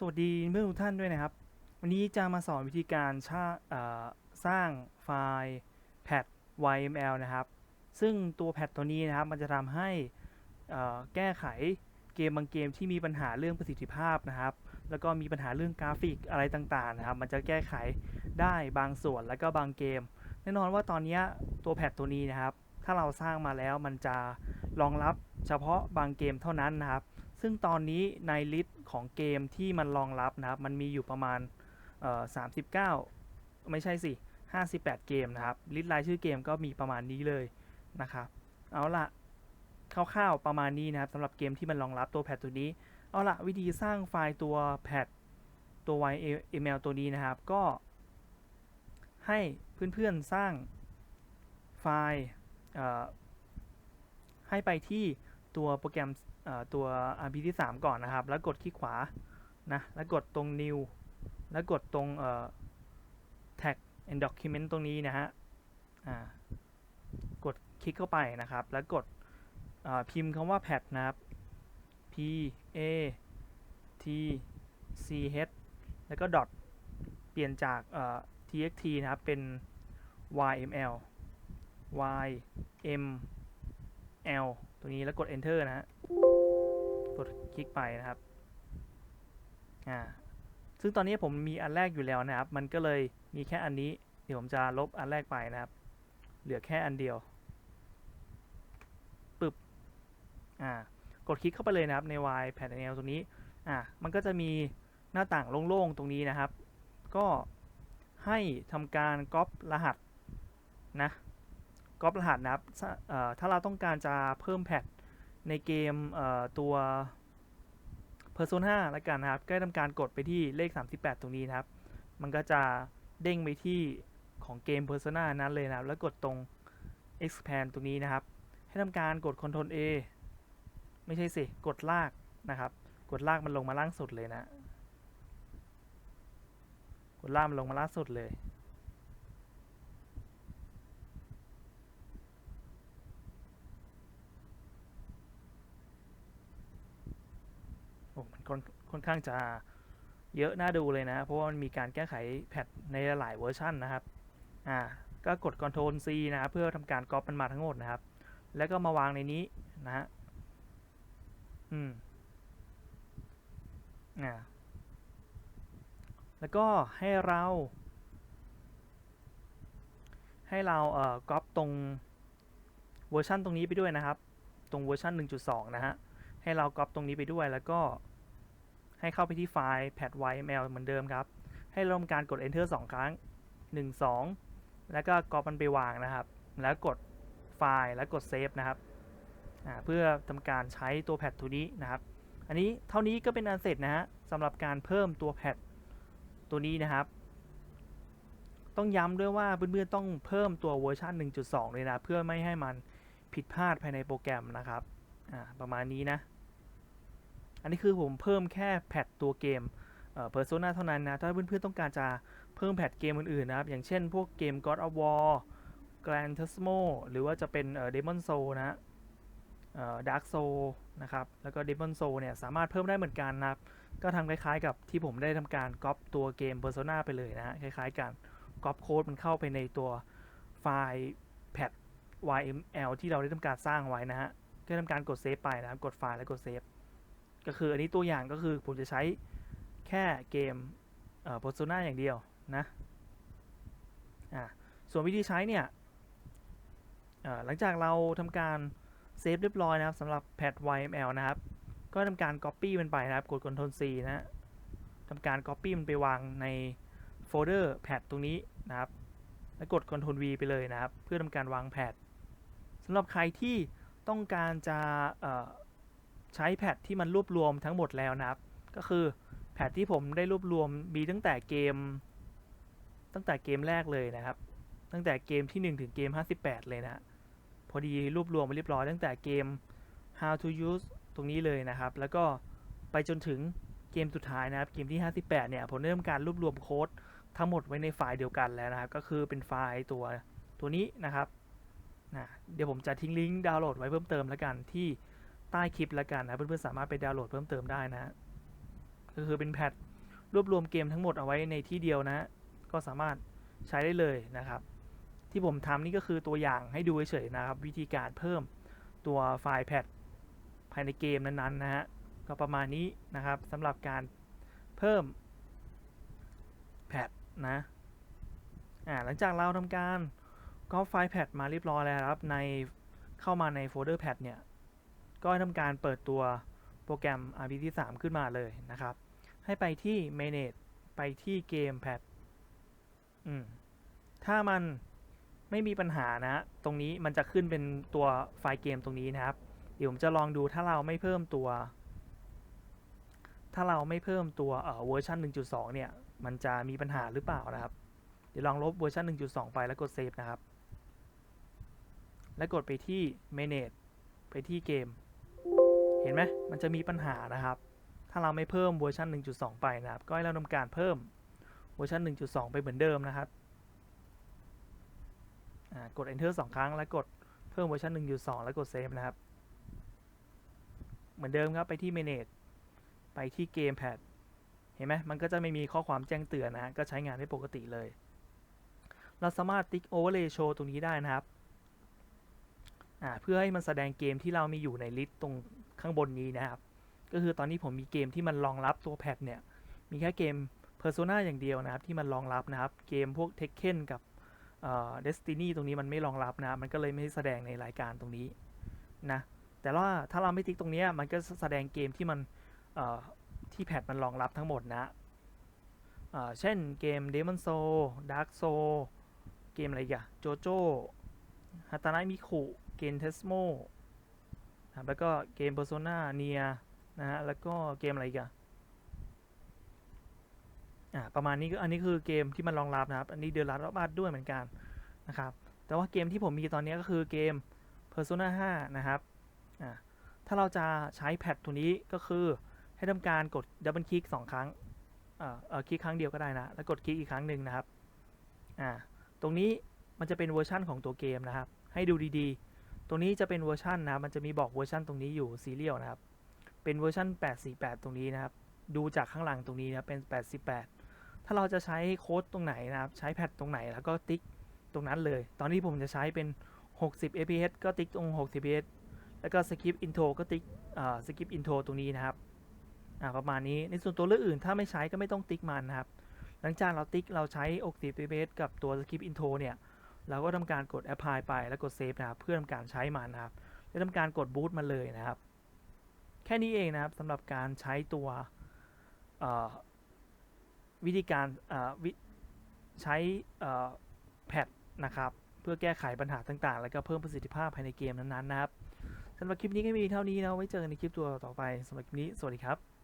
สวัสดีเพื่อนทุกท่านด้วยนะครับ วันนี้จะมาสอนวิธีการชาสร้างไฟล์ pad yml นะครับ ซึ่งตัวแพดตัวนี้นะครับ มันจะทำให้แก้ไขเกมบางเกมที่มีปัญหาเรื่องประสิทธิภาพนะครับ แล้วก็มีปัญหาเรื่องกราฟิกอะไรต่างๆนะครับ มันจะแก้ไขได้บางส่วนแล้วก็บางเกม แน่นอนว่าตอนนี้ตัวแพดตัวนี้นะครับ ถ้าเราสร้างมาแล้วมันจะรองรับเฉพาะบางเกมเท่านั้นนะครับ ซึ่งตอนนี้ในลิสต์ของเกมที่มันรองรับนะครับ มันมีอยู่ประมาณเอ่อ39ไม่ใช่สิ58เกมนะครับ ลิสต์รายชื่อเกมก็มีประมาณนี้เลยนะครับ เอาละคร่าวๆประมาณนี้นะครับสำหรับเกมที่มันรองรับตัวแพดตัวนี้ เอาละวิธีสร้างไฟล์ตัวแพดตัว YML ตัวนี้นะครับ ก็ ให้เพื่อนๆสร้างไฟล์ให้ไปที่ตัวโปรแกรม ตัว RP ที่ 3 ก่อนนะครับ แล้วกดคลิกขวานะแล้วกดตรง new แล้วกดตรงเอ่อ tag and document ตรงนี้นะฮะกดคลิกเข้าไปนะครับ แล้วกดพิมพ์คำว่า pad นะครับ p a t c h แล้วก็ dot เปลี่ยนจาก txt นะครับ เป็น yml y m l ตรงนี้แล้วกด enter นะฮะ กดคลิกไปนะครับอ่าซึ่งตอนนี้ผมมีอันแรกอยู่แล้วนะครับ มันก็เลยมีแค่อันนี้ เดี๋ยวผมจะลบอันแรกไปนะครับ เหลือแค่อันเดียวปึ๊บอ่ากดคลิกเข้าไปเลยนะครับใน Y Panel ตรงนี้อ่ามันก็จะมีหน้าต่างโล่งๆตรงนี้นะครับ ก็ให้ทำการก๊อปรหัสนะก๊อปรหัสนะครับถ้าเอ่อถ้าเราต้องการจะเพิ่มแพท ในเกมเตัว Persona แล้วกันนะครับ ก็ทำการกดไปที่เลข 38 ตรงนี้นะครับ มันก็จะเด้งไปที่ของเกม Persona นั้นเลยนะครับ แล้วกดตรง expand ตรงนี้นะครับ ให้ทำการกด Ctrl A ไม่ใช่สิ กดลากนะครับ กดลากมันลงมาล่างสุดเลยนะ กดลากมันลงมาล่างสุดเลย มันค่อนค่อนข้างจะเยอะน่าดูเลยนะ เพราะว่ามันมีการแก้ไขแพทในหลายเวอร์ชันนะครับ อ่า ก็กด Ctrl C นะครับ เพื่อทำการก๊อปมันมาทั้งหมดนะครับ แล้วก็มาวางในนี้นะฮะ อืม อ่า แล้วก็ให้เรา ให้เราเอ่อก๊อปตรงเวอร์ชันตรงนี้ไปด้วยนะครับ ตรงเวอร์ชัน1.2 นะฮะ ให้เราก๊อปตรงนี้ไปด้วยแล้วก็ให้เข้าไปที่ไฟล์ pad yml เหมือนเดิมครับ ให้เราทำการกด enter 2 ครั้ง 1 2 แล้วก็ก๊อปมันไปวางนะครับ แล้วกดไฟล์แล้วกด save นะครับเพื่อทำการใช้ตัวแพดตัวนี้นะครับ อันนี้เท่านี้ก็เป็นอันเสร็จนะฮะสำหรับการเพิ่มตัวแพดตัวนี้นะครับ ต้องย้ำด้วยว่าเพื่อนๆต้องเพิ่มตัวเวอร์ชัน1.2 เลยนะ เพื่อไม่ให้มันผิดพลาดภายในโปรแกรมนะครับประมาณนี้นะ อันนี้คือผมเพิ่มแค่แพทตัวเกมเอ่อ Persona เท่านั้นนะ ถ้าเพื่อนๆต้องการจะเพิ่มแพทเกมอื่นๆนะครับ อย่างเช่นพวกเกม God of War Gran Turismo หรือว่าจะเป็นเอ่อ Demon Soul นะฮะเอ่อ Dark Soul นะครับ แล้วก็ Demon Soul เนี่ย สามารถเพิ่มได้เหมือนกันนะครับ ก็ทำคล้ายๆกับที่ผมได้ทำการก๊อปตัวเกม Persona ไปเลยนะฮะคล้ายๆกันก๊อปโค้ดมันเข้าไปในตัวไฟล์แพท YML ที่เราได้ทำการสร้างไว้นะฮะก็ทำการกดเซฟไปนะครับ กดไฟล์แล้วกดเซฟ ก็คืออันนี้ตัวอย่างก็คือผมจะใช้แค่เกมเอ่อ Persona อย่างเดียวนะอ่าส่วนวิธีใช้เนี่ยหลังจากเราทำการเซฟเรียบร้อยนะครับสำหรับแพด YML นะครับ ก็ทำการ Copy มันไปนะครับ กด Ctrl C นะทำการ Copy มันไปวางในโฟลเดอร์แพดตรงนี้นะครับ แล้วกด Ctrl V ไปเลยนะครับ เพื่อทำการวางแพดสำหรับใครที่ต้องการจะ ใช้แพทที่มันรวบรวมทั้งหมดแล้วนะครับ ก็คือแพทที่ผมได้รวบรวมมีตั้งแต่เกม ตั้งแต่เกมแรกเลยนะครับ ตั้งแต่เกมที่ 1 ถึงเกม 58 เลยนะพอดีรวบรวมไปเรียบร้อยตั้งแต่เกม how to use ตรงนี้เลยนะครับ แล้วก็ไปจนถึงเกมสุดท้ายนะครับ เกมที่ 58 เนี่ยผมได้ทำการรวบรวมโค้ดทั้งหมดไว้ในไฟล์เดียวกันแล้วนะครับ ก็คือเป็นไฟล์ตัวตัวนี้นะครับนะเดี๋ยวผมจะทิ้งลิงก์ดาวน์โหลดไว้เพิ่มเติมแล้วกันที่ ต้คลิปแล้วกันนะเพื่อนๆสามารถไปดาวน์โหลดเพิ่มเติมได้นะ ก็คือเป็นแพทรวบรวมเกมทั้งหมดเอาไว้ในที่เดียวนะ ก็สามารถใช้ได้เลยนะครับ ที่ผมทำนี่ก็คือตัวอย่างให้ดูเฉยๆนะครับ วิธีการเพิ่มตัวไฟล์แพทภายในเกมนั้นๆนะฮะก็ประมาณนี้นะครับสำหรับการเพิ่มแพทนะอ่าหลังจากเราทำการก็ไฟล์แพทมาเรียบร้อยแล้วครับในเข้ามาในโฟลเดอร์แพทเนี่ย ก็ให้ทำการเปิดตัวโปรแกรม RPT 3ขึ้นมาเลยนะครับ ให้ไปที่ Manage ไปที่เกมแพทอืมถ้ามันไม่มีปัญหานะ ตรงนี้มันจะขึ้นเป็นตัวไฟล์เกมตรงนี้นะครับ เดี๋ยวผมจะลองดูถ้าเราไม่เพิ่มตัว ถ้าเราไม่เพิ่มตัวเอ่อเวอร์ชัน1.2 เนี่ย มันจะมีปัญหาหรือเปล่านะครับ เดี๋ยวลองลบเวอร์ชัน1.2 ไปแล้วกดเซฟนะครับ แล้วกดไปที่ Manage ไปที่เกม ห็นไหมมันจะมีปัญหานะครับ ถ้าเราไม่เพิ่มเวอร์ชัน1.2 ไปนะครับ ก็ให้เราทำการเพิ่มเวอร์ชัน1.2 ไปเหมือนเดิมนะครับกด Enter 2 ครั้ง แล้วกดเพิ่มเวอร์ชัน1.2 แล้วกด Save นะครับ เหมือนเดิมครับไปที่ Manage ไปที่เกมแพดเห็นไหมมันก็จะไม่มีข้อความแจ้งเตือนนะก็ใช้งานได้ปกติเลย เราสามารถติ๊ก Overlay Show ตรงนี้ได้นะครับเพื่อให้มันแสดงเกมที่เรามีอยู่ในลิสต์ตรง ข้างบนนี้นะครับ ก็คือตอนนี้ผมมีเกมที่มันรองรับตัวแพดเนี่ย มีแค่เกม Persona อย่างเดียวนะครับ ที่มันรองรับนะครับ เกมพวก Tekken กับเอ่อ Destiny ตรงนี้มันไม่รองรับนะ มันก็เลยไม่แสดงในรายการตรงนี้นะ แต่ว่าถ้าเราไม่ติ๊กตรงนี้มันก็แสดงเกมที่มันที่แพดมันรองรับทั้งหมดนะเช่นเกม Demon Soul Dark Soul เกมอะไรอีกอะ JoJo Hatana Miku เกม Tesmo ครับแล้วก็เกม Persona Nier นะฮะแล้วก็เกมอะไรอีกอะอ่าประมาณนี้ก็อันนี้คือเกมที่มันรองรับนะครับ อันนี้เดือนละรอบาทด้วยเหมือนกันนะครับ แต่ว่าเกมที่ผมมีตอนนี้ก็คือเกม Persona 5 นะครับอ่าถ้าเราจะใช้แพดตัวนี้ก็คือให้ทำการกดดับเบิลคลิกสองครั้งเอ่อเอ่อคลิกครั้งเดียวก็ได้นะ แล้วกดคลิกอีกครั้งหนึ่งนะครับอ่าตรงนี้มันจะเป็นเวอร์ชั่นของตัวเกมนะครับ ให้ดูดีๆ ตรงนี้จะเป็นเวอร์ชันนะมันจะมีบอกเวอร์ชันตรงนี้อยู่ซีเรียลนะครับ เป็นเวอร์ชัน848 ตรงนี้นะครับ ดูจากข้างหลังตรงนี้นะเป็น 88 ถ้าเราจะใช้โค้ดตรงไหนนะครับ ใช้แพดตรงไหนแล้วก็ติ๊กตรงนั้นเลย ตอนนี้ผมจะใช้เป็น 60 fps ก็ติ๊กตรง 60 fps แล้วก็ skip intro ก็ติ๊กอ่า skip intro ตรงนี้นะครับอ่าประมาณนี้ในส่วนตัวเลือกอื่นถ้าไม่ใช้ก็ไม่ต้องติ๊กมันนะครับ หลังจากเราติ๊กเราใช้60 fps กับตัว skip intro เนี่ย เราก็ทำการกด apply ไปแล้วกด save นะครับเพื่อทำการใช้มันนะครับแล้วทำการกด boot มันเลยนะครับ แค่นี้เองนะครับสำหรับการใช้ตัววิธีการวิใช้แพดนะครับ เพื่อแก้ไขปัญหาต่างๆ แล้วก็เพิ่มประสิทธิภาพภายในเกมนั้นๆนะครับสำหรับคลิปนี้ก็มีเท่านี้นะไว้เจอกันในคลิปตัวต่อไปสำหรับคลิปนี้สวัสดีครับ